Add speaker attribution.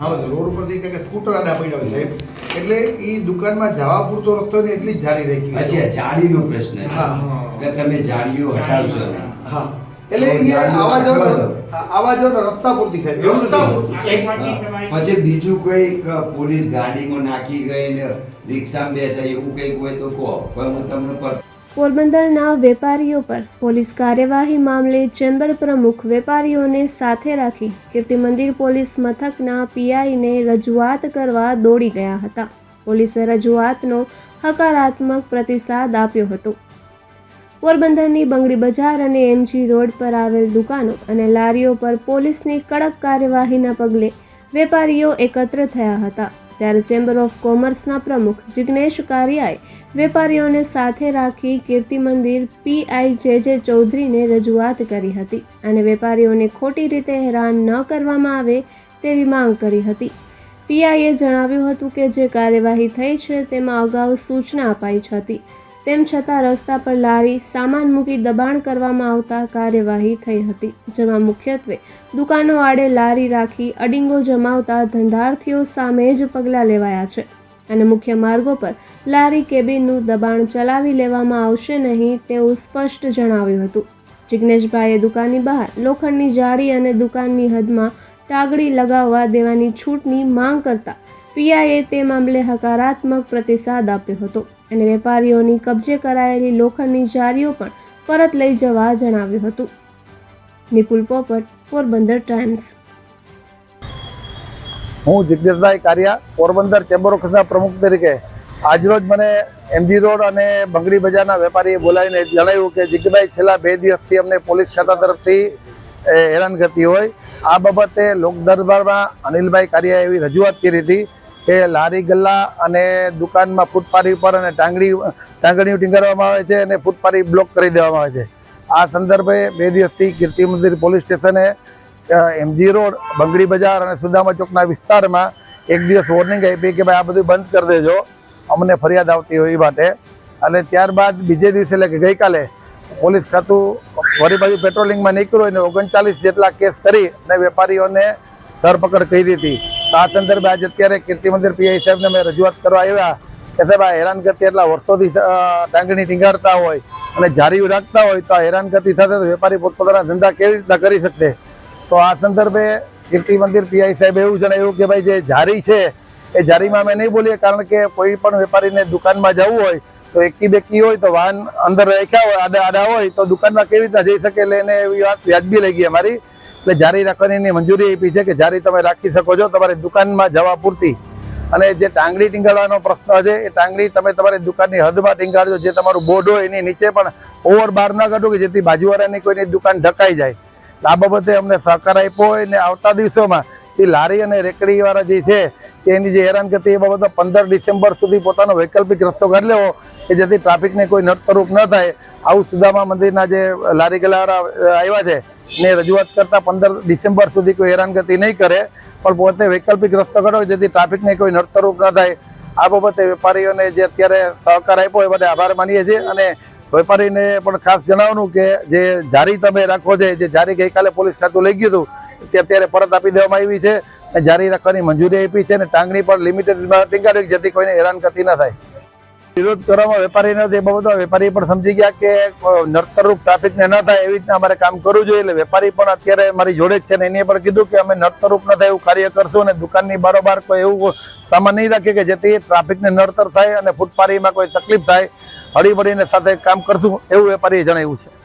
Speaker 1: હાલો તો રોડ ઉપરથી કે સ્કૂટર આડા પડ્યા હોય સાહેબ. એટલે એ દુકાનમાં જવા પૂરતો રસ્તો ને એટલી જ જાળી રાખી
Speaker 2: અચ્છા જાળીનો પ્રશ્ન
Speaker 1: હા.
Speaker 2: કે તમે જાળીઓ હટાવશો
Speaker 1: હા. એટલે આવા જવાનો આવા જવાનો રસ્તા પૂરતી થાય.
Speaker 3: તમારી-
Speaker 2: પછી બીજું કોઈ પોલીસ ગાડીમાં નાખી ગઈ ને રિક્ષામાં બેસાય એવું કંઈક હોય તો કહો. પણ હું તમને પર
Speaker 4: પોરબંદરના વેપારીઓ પર પોલીસ કાર્યવાહી મામલે ચેમ્બર પ્રમુખ વેપારીઓને સાથે રાખી કીર્તિ મંદિર પોલીસ મથકના પીઆઈને રજૂઆત કરવા દોડી ગયા હતા. પોલીસે રજૂઆતનો હકારાત્મક પ્રતિસાદ આપ્યો હતો. પોરબંદરની બંગડી બજાર અને એમજી રોડ પર આવેલ દુકાનો અને લારીઓ પર પોલીસની કડક કાર્યવાહીના પગલે વેપારીઓ એકત્ર થયા હતા. ત્યારે ચેમ્બર ઓફ કોમર્સના પ્રમુખ જિગ્નેશ કારિયાએ વેપારીઓને સાથે રાખી કીર્તિ મંદિર પીઆઈ જે જે ચૌધરીને રજૂઆત કરી હતી અને વેપારીઓને ખોટી રીતે હેરાન ન કરવામાં આવે તેવી માંગ કરી હતી. પીઆઈએ જણાવ્યું હતું કે જે કાર્યવાહી થઈ છે તેમાં અગાઉ સૂચના અપાઈ હતી. તેમ છતાં રસ્તા પર લારી, સામાન મૂકી દબાણ કરવામાં આવતા કાર્યવાહી થઈ હતી, જેમાં મુખ્યત્વે દુકાનો આડે લારી રાખી અડિંગો જમાવતા ધંધાર્થીઓ સામે જ પગલાં લેવાયા છે. અને મુખ્ય માર્ગો પર લારી કેબિનનું દબાણ ચલાવી લેવામાં આવશે નહીં તેવું સ્પષ્ટ જણાવ્યું હતું. જિગ્નેશભાઈએ દુકાનની બહાર લોખંડની જાળી અને દુકાનની હદમાં ટાગડી લગાવવા દેવાની છૂટની માંગ કરતા પીઆઈએ તે મામલે હકારાત્મક પ્રતિસાદ આપ્યો હતો. અને વેપારીઓની કબજે કરાયેલી લોખંડની જારીઓ પણ પરત લઈ જવા જણાવ્યું હતું. નિપુલ પોપટ પોરબંદર ટાઈમ્સ.
Speaker 5: હું જિજ્ઞેશભાઈ કારિયા પોરબંદર ચેમ્બર ઓફ પ્રમુખ તરીકે આજરોજ મને એમજી રોડ અને બંગડી બજારના વેપારીએ બોલાવીને જણાવ્યું કે જીગભાઈ છેલ્લા બે દિવસથી અમને પોલીસ ખાતા તરફથી એ, કરતી હોય. આ બાબતે લોક દરબારમાં અનિલભાઈ કારિયાએ એવી રજૂઆત કરી હતી કે લારી ગલ્લા અને દુકાનમાં ફૂટપારી ઉપર અને ટાંગડી, ટાંગણીઓ ટીંગારવામાં આવે છે અને ફૂટપારી બ્લોક કરી દેવામાં આવે છે. આ સંદર્ભે બે દિવસથી કીર્તિ મંદિર પોલીસ સ્ટેશને એમજી રોડ, બંગડી બજાર અને સુદામા ચોકના વિસ્તારમાં એક દિવસ વોર્નિંગ આપી કે ભાઈ આ બધું બંધ કરી દેજો, અમને ફરિયાદ આવતી હોય એ માટે. અને ત્યારબાદ બીજે દિવસે એટલે કે ગઈકાલે પોલીસ ખાતું વળી બાજુ પેટ્રોલિંગમાં નીકળ્યું અને ઓગણચાલીસ જેટલા કેસ કરી અને વેપારીઓને ધરપકડ કરી હતી. તો આ સંદર્ભે આજે અત્યારે કીર્તિ મંદિર પીઆઈ સાહેબને મેં રજૂઆત કરવા આવ્યા કે સાહેબ, આ હેરાનગતિ એટલા વર્ષોથી ટાંગણી ટીંગાડતા હોય અને જારી રાખતા હોય તો આ હેરાનગતિ થશે તો વેપારી પોતપોતાના ધંધા કેવી રીતના કરી શકશે? તો આ સંદર્ભે કીર્તિ મંદિર પીઆઈ સાહેબ એવું જણાવ્યું કે ભાઈ, જે જારી છે, એ જારીમાં અમે નહીં બોલીએ, કારણ કે કોઈ પણ વેપારીને દુકાનમાં જવું હોય તો એકી બેકી હોય તો વાહન અંદર રાખ્યા હોય, આડા આડા હોય તો દુકાનમાં કેવી રીતના જઈ શકે એટલે એને એવી વાત વ્યાજબી લઈ ગઈ અમારી. એટલે જારી રાખવાની મંજૂરી આપી છે કે જારી તમે રાખી શકો છો, તમારી દુકાનમાં જવા પૂરતી. અને જે ટાંગડી ટીંગાડવાનો પ્રશ્ન છે, એ ટાંગડી તમે તમારી દુકાનની હદમાં ટીંગાડજો, જે તમારું બોર્ડ હોય એની નીચે પણ ઓવર બાર ન કાઢો કે જેથી બાજુવાળાની કોઈની દુકાન ઢકાઈ જાય. આ બાબતે અમને સહકાર આપ્યો હોય ને આવતા દિવસોમાં એ લારી અને રેકડીવાળા જે છે, એની જે હેરાનગતિ એ બાબતે પંદર ડિસેમ્બર સુધી પોતાનો વૈકલ્પિક રસ્તો કરી લેવો કે જેથી ટ્રાફિકને કોઈ નડતરૂપ ન થાય. આવું સુદામા મંદિરના જે લારી ગલાવાળા આવ્યા છે ને રજૂઆત કરતા પંદર ડિસેમ્બર સુધી કોઈ હેરાનગતિ નહીં કરે, પણ પોતે વૈકલ્પિક રસ્તો કાઢો જેથી ટ્રાફિકને કોઈ નડતરૂપ ન થાય. આ બાબતે વેપારીઓને જે અત્યારે સહકાર આપ્યો એ માટે આભાર માનીએ છીએ અને વેપારીને પણ ખાસ જણાવવાનું કે જે જારી તમે રાખો છે જે જારી ગઈકાલે પોલીસ ખાતું લઈ ગયું હતું, તે અત્યારે પરત આપી દેવામાં આવી છે અને જારી રાખવાની મંજૂરી આપી છે અને ટાંગણી પર લિમિટેડ ટીંગાડી જેથી કોઈને હેરાનગતિ ન થાય. વિરોધ કરવામાં વેપારી નથી. એ બાબતો વેપારી પણ સમજી ગયા કે નડતરરૂપ ટ્રાફિકને ન થાય એવી રીતના અમારે કામ કરવું જોઈએ. એટલે વેપારી પણ અત્યારે મારી જોડે જ છે ને એને પણ કીધું કે અમે નડતરરૂપ ન થાય એવું કાર્ય કરશું અને દુકાનની બારોબાર કોઈ એવું સામાન નહીં રાખીએ કે જેથી ટ્રાફિકને નડતર થાય અને ફૂટપારીમાં કોઈ તકલીફ થાય. હળીમળીને સાથે કામ કરશું એવું વેપારીએ જણાવ્યું છે.